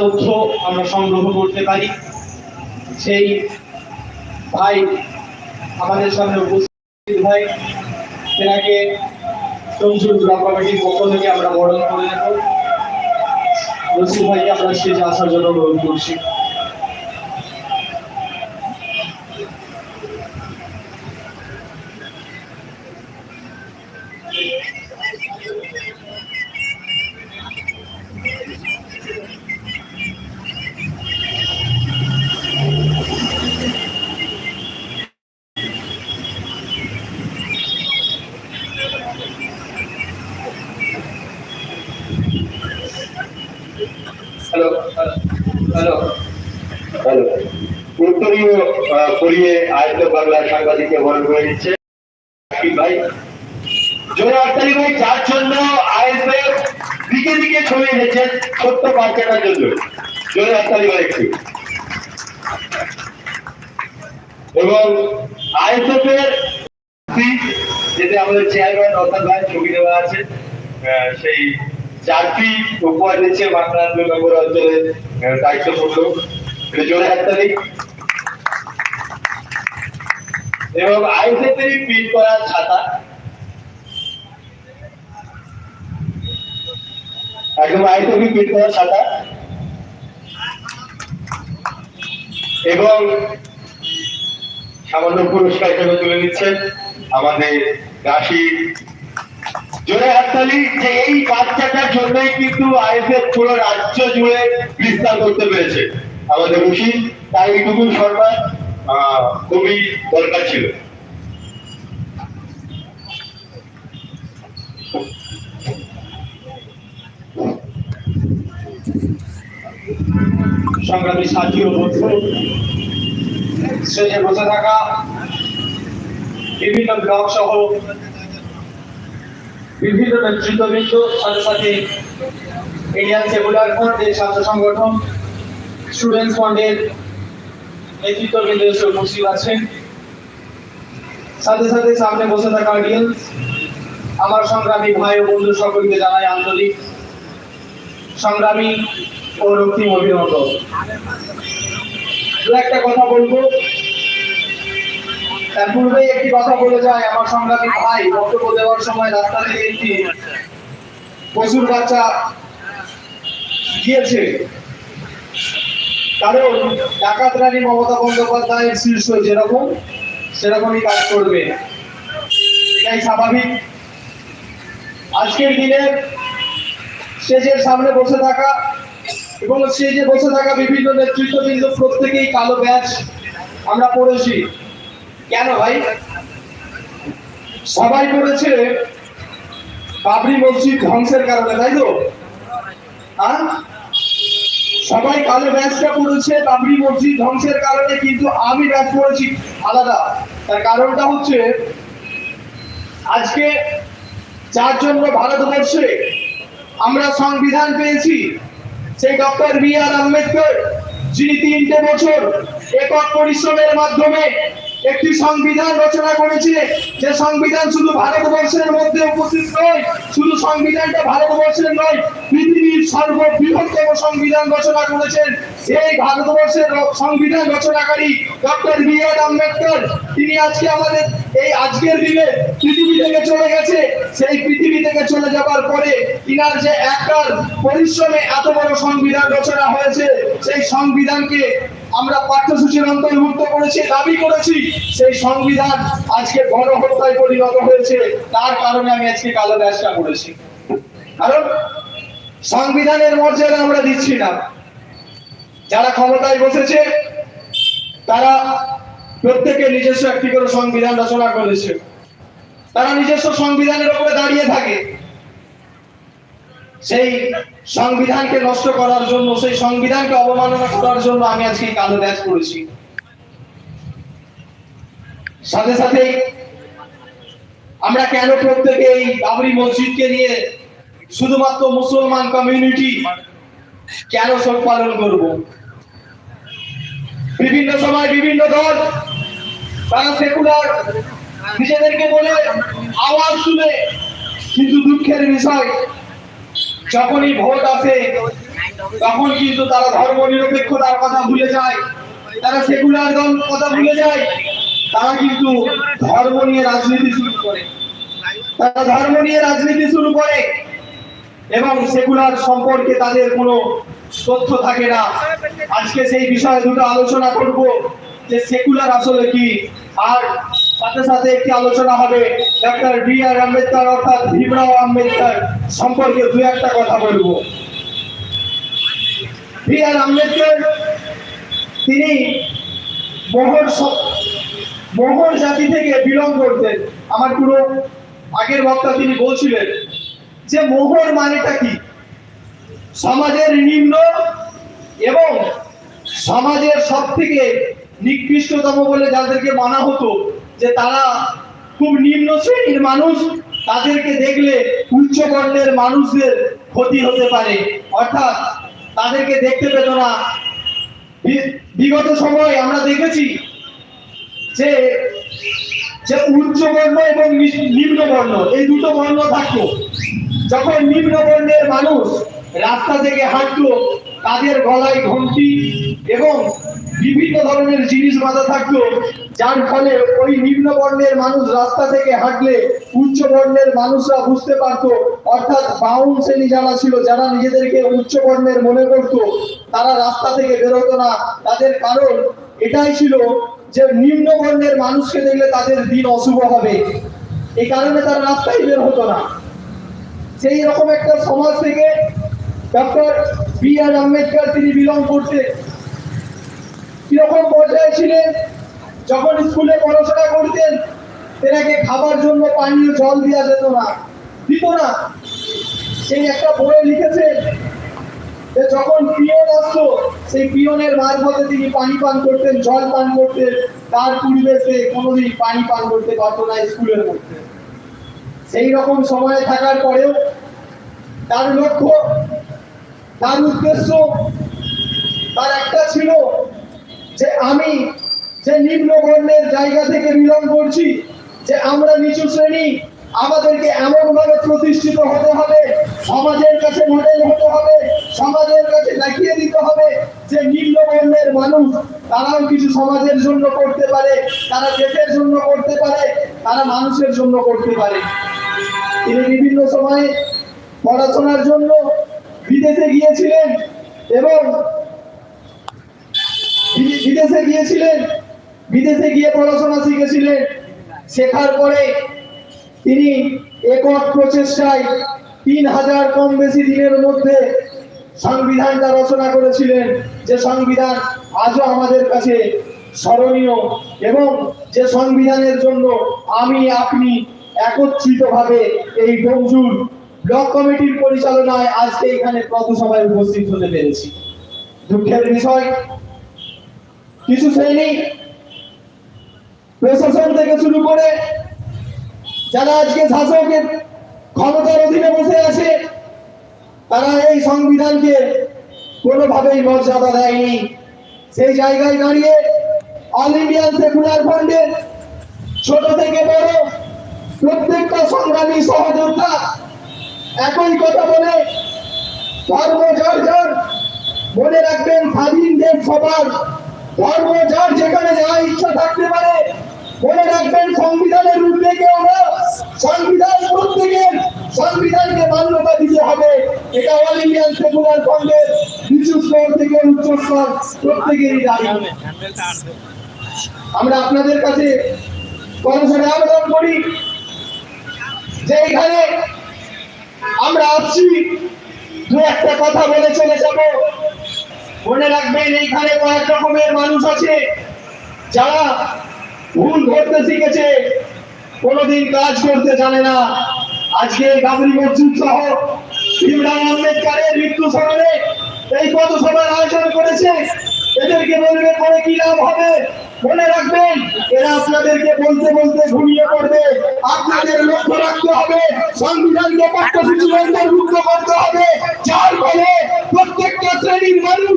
তথ্য আমরা সংগ্রহ করতে পারি। সেই ভাই আমাদের সামনে উপস্থিত ভাই, তেনাকে তমজুর ব্লক কমিটির পক্ষ থেকে আমরা বরণ করে নেব। রসিদ ভাইকে আমরা শেষ আসার জন্য অনুরোধ করছি। Hello hello hello. উত্তরীয় পড়িয়ে আয়ত্ত বাংলার সাংবাদিককে বরণ করে নিচ্ছে ভাই, জোরে ভাই যার জন্য আইএসএফ দিকে দিকে ছড়িয়ে দিয়েছেন ছোট্ট বাচ্চাটার জন্য। জোরে ভাই একটু। এবং আইএসএফ এর যেতে আমাদের চেয়ারম্যান অর্থাৎ ভাই ছবি দেওয়া আছে সেই চারটি উপহার দায়িত্বপূর্ণ এটা জোরে এবং প্রিন্ট করা ছাতা। একদম আইএসএফ প্রিন্ট করা ছাতা। এবং সামান্য পুরস্কার হিসেবে তুলে নিচ্ছেন আমাদের রাশি জোরে হাততালি যে এই বাচ্চাটার জন্যই কিন্তু পুরো রাজ্য জুড়ে বিস্তার করতে পেরেছে। আমাদের তাই খুবই দরকার ছিল। সংগ্রামী সাথী ও বন্ধু বসে থাকা বিভিন্ন ব্লক সহ বিভিন্ন নেতৃত্ববৃন্দ সাথে সাথে ইন্ডিয়ান সেকুলার ফ্রন্টের ছাত্র সংগঠন, স্টুডেন্টস ফ্রন্টের নেতৃত্ববৃন্দ এসে উপস্থিত আছেন। সাথে সাথে সামনে বসে থাকা অডিয়েন্স আমার সংগ্রামী ভাই ও বন্ধু সকলকে জানাই আন্তরিক সংগ্রামী ও রক্তিম অভিনন্দন। দু একটা কথা বলব। তার পূর্বেই একটি কথা বলে যায়, আমার সংগ্রামী ভাই, বক্তব্য দেওয়ার সময় রাস্তা থেকে একটি পশুর বাচ্চা গিয়েছে। কারণ ডাকাত রানী মমতা বন্দ্যোপাধ্যায়ের শীর্ষ যেরকম, সেরকমই কাজ করবে। এটাই স্বাভাবিক। আজকের দিনে স্টেজের সামনে বসে থাকা এবং স্টেজে বসে থাকা বিভিন্ন নেতৃত্ববৃন্দ, প্রত্যেকেই কালো ব্যাচ আমরা পড়েছি। কেন ভাই? সবাই পড়েছে বাবরি মসজিদ ধ্বংসের কারণে, তাই তো? হ্যাঁ? সবাই কালো ব্যাচটা পড়েছে বাবরি মসজিদ ধ্বংসের কারণে, কিন্তু আমি ব্যাচ পড়েছি আলাদা। তার কারণটা হচ্ছে, আজকে যার জন্য ভারতবর্ষে আমরা সংবিধান পেয়েছি সেই ডক্টর বি আর আম্বেদকর, যিনি তিনটে বছর একক পরিশ্রমের মাধ্যমে একটি সংবিধান রচনা করেছে। যে সংবিধান শুধু ভারতবর্ষের মধ্যে উপস্থিত নয়, শুধু সংবিধানটা ভারতবর্ষের নয়, পৃথিবীর সর্ববৃহত্তম সংবিধান রচনা করেছেন। এই ভারতবর্ষের সংবিধান রচনাকারী ডক্টর বি আর আম্বেদকর। তিনি আজকে আমাদের এই আজকের দিনে পৃথিবী থেকে চলে গেছে। সেই পৃথিবী থেকে চলে যাবার পরে তিনার যে একটার পরিশ্রমে এত বড় সংবিধান রচনা হয়েছে, সেই সংবিধানকে আমরা পাঠ্যসূচির অন্তর্ভুক্ত করেছি দাবি করেছি, সেই সংবিধান আজকে গণহত্যায় পরিণত হয়েছে। তার কারণে আমি আজকে কালো ব্যাসটা করেছি কারণ সংবিধানের মর্যাদা আমরা দিচ্ছি না। যারা ক্ষমতায় বসেছে, তারা প্রত্যেকে নিজস্ব একটি করে সংবিধান রচনা করেছে। তারা নিজস্ব সংবিধানের উপরে দাঁড়িয়ে থাকে। সেই সংবিধানকে নষ্ট করার জন্য, সেই সংবিধানকে অবমাননা করার জন্য আমি আজকে কালো ব্যাচ করেছি সাথে সাথে আমরা কেন প্রত্যেকে এই বাবরি মসজিদকে নিয়ে শুধুমাত্র মুসলমান কমিউনিটি কেন শোক পালন করব? বিভিন্ন সময় বিভিন্ন দল, তারা সেকুলার, নিজেদেরকে বলে আওয়াজ শুনে, কিন্তু দুঃখের বিষয় যখনই ভোট আসে, তখন কিন্তু তারা ধর্ম নিরপেক্ষতার কথা ভুলে যায়, তারা সেকুলার দল কথা ভুলে যায়, তারা কিন্তু ধর্ম নিয়ে রাজনীতি শুরু করে। তারা ধর্ম নিয়ে রাজনীতি শুরু করে এবং সেকুলার সম্পর্কে তাদের কোনো তথ্য থাকে না। আজকে সেই বিষয়ে দুটো আলোচনা করব যে সেকুলার আসলে কি, আর সাথে সাথে একটি আলোচনা হবে। ডক্টর বি আর আম্বেদকর অর্থাৎ ভীমরাও আম্বেদকর সম্পর্কে দু একটা কথা বলব। বি আর আম্বেদকর, তিনি মোহর মোহর জাতি থেকে বিলং করতেন। আমার পুরো আগের বক্তা তিনি বলছিলেন যে মোহর মানেটা কি? সমাজের নিম্ন এবং সমাজের সব থেকে নিকৃষ্টতম বলে যাদেরকে মানা হতো যে তারা খুব নিম্ন শ্রেণির মানুষ, তাদেরকে দেখলে উচ্চ বর্ণের মানুষদের ক্ষতি হতে পারে। অর্থাৎ তাদেরকে দেখতে পেত না। বিগত সময় আমরা দেখেছি যে যে উচ্চ বর্ণ এবং নিম্ন বর্ণ এই দুটো বর্ণ থাকতো। যখন নিম্ন বর্ণের মানুষ রাস্তা থেকে হাঁটতো, তাদের গলায় ঘন্টি এবং বিভিন্ন ধরনের জিনিস বাঁধা থাকতো যার ফলে ওই নিম্ন বর্ণের মানুষ রাস্তা থেকে হাঁটলে উচ্চ বর্ণের মানুষরা বুঝতে পারতো, অর্থাৎ বাউন শ্রেণি যারা ছিল, যারা নিজেদেরকে উচ্চ বর্ণের মনে করত, তারা রাস্তা থেকে বেরোতো না। তাদের কারণ এটাই ছিল যে নিম্ন বর্ণের মানুষকে দেখলে তাদের দিন অশুভ হবে। এই কারণে তারা রাস্তায় বের হতো না। সেই রকম একটা সমাজ থেকে ডক্টর বি আর আম্বেদকর তিনি বিলং করতেন কীরকম পর্যায়ে ছিলেন? যখন স্কুলে পড়াশোনা করতেন, তেনাকে খাবার জন্য পানীয় জল দেওয়া যেত না, দিত না। সেই একটা বইয়ে লিখেছেন যে যখন পিয়ন আসতো, সেই পিয়নের মারফতে তিনি পানি পান করতেন, জল পান করতেন। তার পরিবেশে কোনোদিন পানি পান করতে পারতো না স্কুলের মধ্যে। সেই রকম সময়ে থাকার পরেও তার লক্ষ্য, তার উদ্দেশ্য তার একটা ছিল যে আমি যে নিম্ন বর্ণের জায়গা থেকে মিলন করছি, যে আমরা নিচু শ্রেণি, আমাদেরকে এমন ভাবে প্রতিষ্ঠিত হতে হবে, সমাজের কাছে মডেল হতে হবে, সমাজের কাছে দেখিয়ে দিতে হবে যে নিম্ন বর্ণের মানুষ, তারাও কিছু সমাজের জন্য করতে পারে, তারা দেশের জন্য করতে পারে, তারা মানুষের জন্য করতে পারে। তিনি বিভিন্ন সময়ে পড়াশোনার জন্য বিদেশে গিয়েছিলেন এবং বিদেশে গিয়েছিলেন। বিদেশে গিয়ে পড়াশোনা শিখেছিলেন। শেখার পরে তিনি একক প্রচেষ্টায় তিন হাজার কম বেশি দিনের মধ্যে সংবিধানটা রচনা করেছিলেন। যে সংবিধান আজও আমাদের কাছে স্মরণীয় এবং যে সংবিধানের জন্য আমি, আপনি একত্রিতভাবে এই বঞ্জুর ব্লক কমিটির পরিচালনায় আজকে এখানে পথসভায় উপস্থিত হতে পেরেছি। দুঃখের বিষয়, কিছু শ্রেণি প্রশাসন থেকে শুরু করে যারা আজকে শাসকের ক্ষমতার অধীনে বসে আছে, তারা এই সংবিধানকে কোনোভাবেই মর্যাদা দেয়নি। সেই জায়গায় দাঁড়িয়ে অল ইন্ডিয়ান সেকুলার ফ্রন্টের ছোট থেকে বড় প্রত্যেকটা সংগ্রামী সহযোদ্ধা একই কথা বলে ধর্ম যার মনে রাখবেন, স্বাধীন দেশ সবার ধর্ম যার যেখানে যা ইচ্ছা থাকতে পারে। মনে রাখবেন, সংবিধানের উদ্বেগে আমরা সংবিধান প্রত্যেকের সংবিধানকে মান্যতা দিতে হবে। এটা অল ইন্ডিয়ান সেকুলার ফ্রন্টের নিচু স্তর থেকে উচ্চ স্তর প্রত্যেকেরই দাবি। আমরা আপনাদের কাছে কর্মসূচি আবেদন করি যে এখানে আমরা আসছি। দু একটা কথা বলে চলে যাব। মনে রাখবেন, এইখানে কয়েক রকমের মানুষ আছে যারা ভুল করতে শিখেছে, কোনোদিন কাজ করতে জানে না। আজকে গাবরি মসজিদ সহ ভীমরাও আম্বেদকরের মৃত্যু স্মরণে এই কত সভার আয়োজন করেছে। এদেরকে বলবে পরে কি লাভ হবে? মনে রাখবেন, এরা আপনাদেরকে বলতে বলতে ঘুমিয়ে পড়বে। আপনাদের লক্ষ্য রাখতে হবে, সংবিধানকে পাঠ্যসূচির অন্তর্ভুক্ত করতে হবে। যার ফলে প্রত্যেকটা শ্রেণির মানুষ